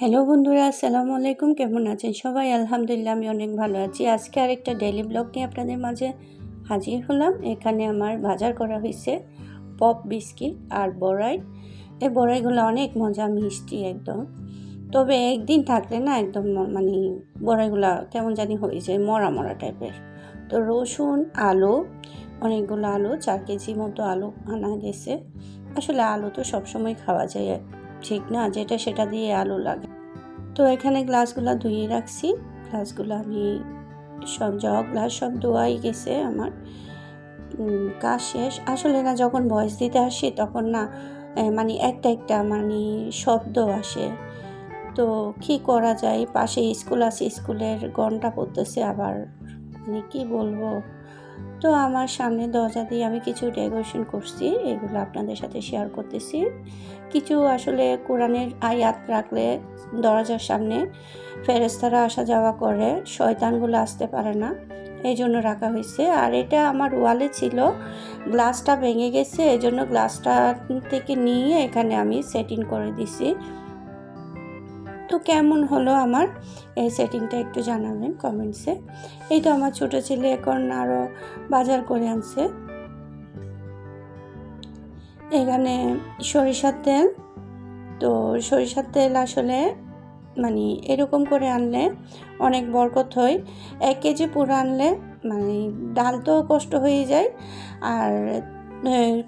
Hello বন্ধুরা, আসসালামু আলাইকুম। কেমন আছেন সবাই? আলহামদুলিল্লাহ, আমি অনেক ভালো আছি। আজকে আরেকটা ডেইলি ব্লগ নিয়ে আপনাদের মাঝে হাজির হলাম। এখানে আমার বাজার করা হয়েছে পপ বিস্কিট আর বড়াই। এই বড়াইগুলো অনেক মজা, মিষ্টি একদম। তবে একদিন থাকলে না একদম মানে বড়াইগুলো কেমন জানি হয়ে যায়, মরা মরা টাইপের। তো রসুন, আলু, অনেকগুলো আলু, চার কেজি মতো আলু আনা গেছে। আসলে আলু তো সবসময় খাওয়া যায়, ঠিক না? যেটা সেটা দিয়ে আলু লাগে। তো এখানে গ্লাসগুলো ধুয়ে রাখছি। গ্লাসগুলো আমি সব জগ গ্লাস সব ধোয়াই গেছে আমার। কাজ শেষ। আসলে না, যখন ভয়েস দিতে আসি তখন না মানে একটা একটা মানে শব্দ আসে। তো কি করা যায়? পাশে স্কুল আছে, স্কুলের ঘণ্টা পড়তেছে আবার। মানে কী বলব? তো আমার সামনে দরজা দিয়ে আমি কিছু ডেকোরেশন করছি, এগুলো আপনাদের সাথে শেয়ার করতেছি। কিছু আসলে কোরআনের আয়াত রাখলে দরজার সামনে ফেরেস্তারা আসা যাওয়া করে, শয়তানগুলো আসতে পারে না এই জন্য রাখা হয়েছে। আর এটা আমার ওয়ালে ছিল, গ্লাসটা ভেঙে গেছে এই জন্য গ্লাসটা থেকে নিয়ে এখানে আমি সেটিং করে দিছি। কেমন হলো আমার? এই সেটিংটা একটু জানাবেন কমেন্টসে এই তো আমার ছোটো ছেলে এখন আরও বাজার করে আনছে। এখানে সরিষার তেল। তো সরিষার তেল আসলে মানে এরকম করে আনলে অনেক বরকত হয়। এক কেজি পুরো আনলে মানে ডাল তো কষ্ট হয়ে যায়। আর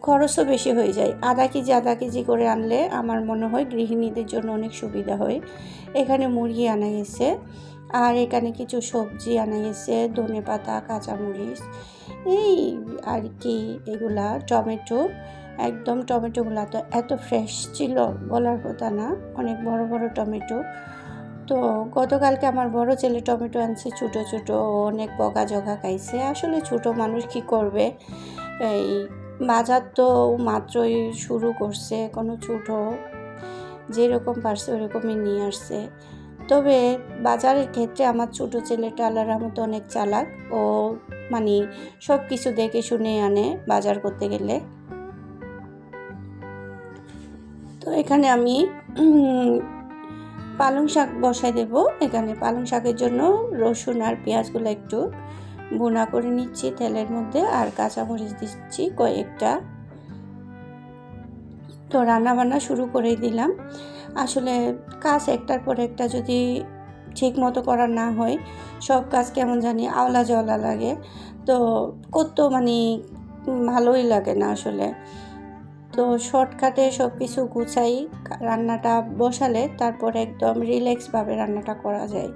খরচও বেশি হয়ে যায়। আধা কেজি আধা কেজি করে আনলে আমার মনে হয় গৃহিণীদের জন্য অনেক সুবিধা হয়। এখানে মুরগি আনা গেছে আর এখানে কিছু সবজি আনা গেছে ধনে পাতা, কাঁচামরিচ, এই আর কি এগুলা, টমেটো, একদম টমেটোগুলা তো এত ফ্রেশ ছিল বলার কথা না, অনেক বড় বড় টমেটো। তো গতকালকে আমার বড় ছেলে টমেটো আনছে, ছোটো ছোটো অনেক বগা জগা খাইছে। আসলে ছোট মানুষ কি করবে? এই বাজার তো মাত্রই শুরু করছে, কোনো ছোটো যেরকম পারছে ওরকমই নিয়ে আসছে। তবে বাজারের ক্ষেত্রে আমার ছোটো ছেলেটা আল্লাহর রহমতে অনেক চালাক। ও মানে সব কিছু দেখে শুনে আনে বাজার করতে গেলে। তো এখানে আমি পালং শাক বসাই দেব। এখানে পালং শাকের জন্য রসুন আর পেঁয়াজগুলো একটু বোনা করে নিচ্ছি তেলের মধ্যে আর কাঁচামরিচ দিচ্ছি কয়েকটা। তো রান্না বান্না শুরু করে দিলাম। আসলে কাজ একটার পর একটা যদি ঠিক মতো করা না হয়, সব কাজ কেমন জানি আওলা জওলা লাগে। তো করতেও মানে ভালোই লাগে না আসলে। তো শর্টকাটে সব কিছু গুছাই রান্নাটা বসালে তারপর একদম রিল্যাক্সভাবে রান্নাটা করা যায়।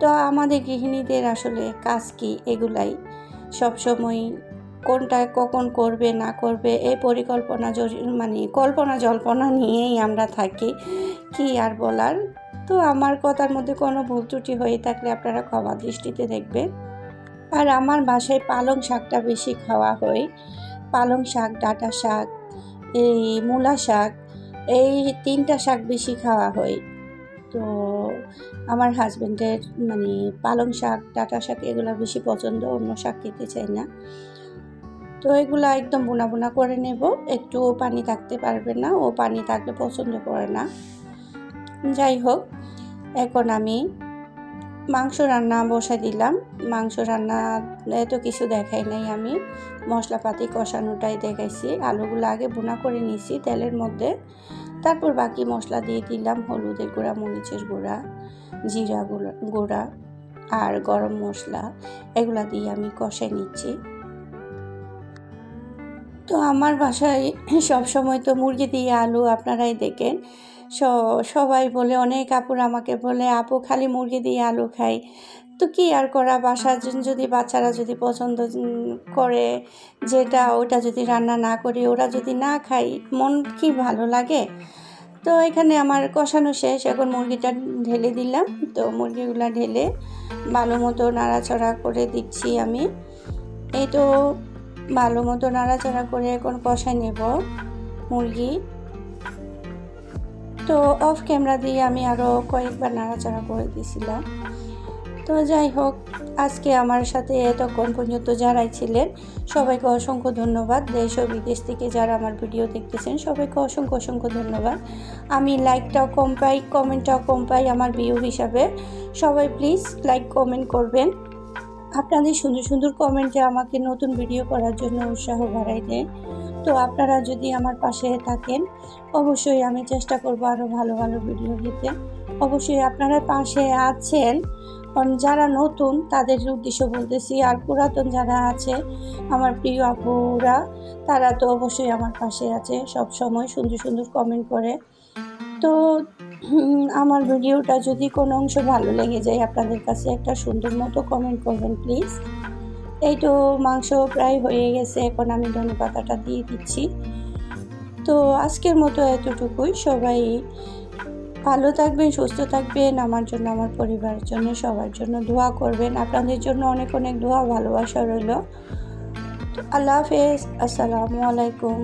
তো আমাদের গৃহিণীদের আসলে কাজ কি এগুলাই? সবসময় কোনটা কখন করবে, না করবে এই পরিকল্পনা মানে কল্পনা জল্পনা নিয়েই আমরা থাকি। কি আর বলার? তো আমার কথার মধ্যে কোনো ভুল ত্রুটি হয়ে থাকলে আপনারা ক্ষমা দৃষ্টিতে দেখবেন। আর আমার বাসায় পালং শাকটা বেশি খাওয়া হয়। পালং শাক, ডাঁটা শাক, এই মূলা শাক, এই তিনটা শাক বেশি খাওয়া হয়। তো আমার হাজব্যান্ডের মানে পালং শাক, ডাঁটা শাক এগুলো বেশি পছন্দ, অন্য শাক খেতে চাই না। তো এগুলো একদম বোনা বোনা করে নেব। একটু পানি থাকতে পারবে না, ও পানি থাকলে পছন্দ করে না। যাই হোক, এখন আমি মাংস রান্না বসাই দিলাম। মাংস রান্না এত কিছু দেখাই নাই আমি। মশলাপাতি কষানোটাই দেখাইছি। আলুগুলো আগে বোনা করে নিয়েছি তেলের মধ্যে। তারপর বাকি মশলা দিয়ে দিলাম হলুদের গুঁড়া, মরিচের গুঁড়া, জিরা গুঁড়া আর গরম মশলা। এগুলা দিয়ে আমি কষাই নিচ্ছি। তো আমার বাসায় সব সময় তো মুরগি দিয়ে আলু আপনারাই দেখেন। সবাই বলে, অনেক আপুর আমাকে বলে, আপু, খালি মুরগি দিয়ে আলু খাই। তো কি আর করা? বাসার যদি বাচ্চারা যদি পছন্দ করে যেটা ওটা যদি রান্না না করি, ওরা যদি না খাই মন কি ভালো লাগে? তো এখানে আমার কষানো শেষ। এখন মুরগিটা ঢেলে দিলাম। তো মুরগিগুলা ঢেলে ভালো মতো নাড়াচড়া করে দিচ্ছি আমি। এই তো ভালো মতো নাড়াচাড়া করে এখন কষাই নেব মুরগি। তো অফ ক্যামেরা দিয়ে আমি আরও কয়েকবার নাড়াচাড়া করে দিয়েছিলাম। তো যাই হোক, আজকে আমার সাথে এতক্ষণ পর্যন্ত যারাই ছিলেন, সবাইকে অসংখ্য ধন্যবাদ। দেশ ও বিদেশ থেকে যারা আমার ভিডিও দেখতেছেন, সবাইকে অসংখ্য অসংখ্য ধন্যবাদ। আমি লাইকটাও কম পাই কমেন্টটাও কম পাই আমার ভিউ হিসাবে। সবাই প্লিজ লাইক কমেন্ট করবেন। আপনাদের সুন্দর সুন্দর কমেন্টে আমাকে নতুন ভিডিও করার জন্য উৎসাহ বাড়াই দেয় তো আপনারা যদি আমার পাশে থাকেন, অবশ্যই আমি চেষ্টা করব আরও ভালো ভালো ভিডিও দিতে। অবশ্যই আপনারা পাশে আছেন। যারা নতুন তাদের উদ্দেশ্য বলতেছি, আর পুরাতন যারা আছে, আমার প্রিয় আপুরা, তারা তো অবশ্যই আমার পাশে আছে সব সময় সুন্দর সুন্দর কমেন্ট করে। তো আমার ভিডিওটা যদি কোনো অংশ ভালো লেগে যায়, আপনাদের কাছে একটা সুন্দর মতো কমেন্ট করবেন প্লিজ এই তো মাংস প্রায় হয়ে গেছে, এখন আমি ধনে পাতাটা দিয়ে দিচ্ছি। তো আজকের মতো এতটুকুই। সবাই ভালো থাকবেন, সুস্থ থাকবেন। আমার জন্য, আমার পরিবারের জন্য, সবার জন্য দোয়া করবেন। আপনাদের জন্য অনেক অনেক দোয়া, ভালোবাসা রইল। আল্লাহ হাফেজ। আসসালামু আলাইকুম।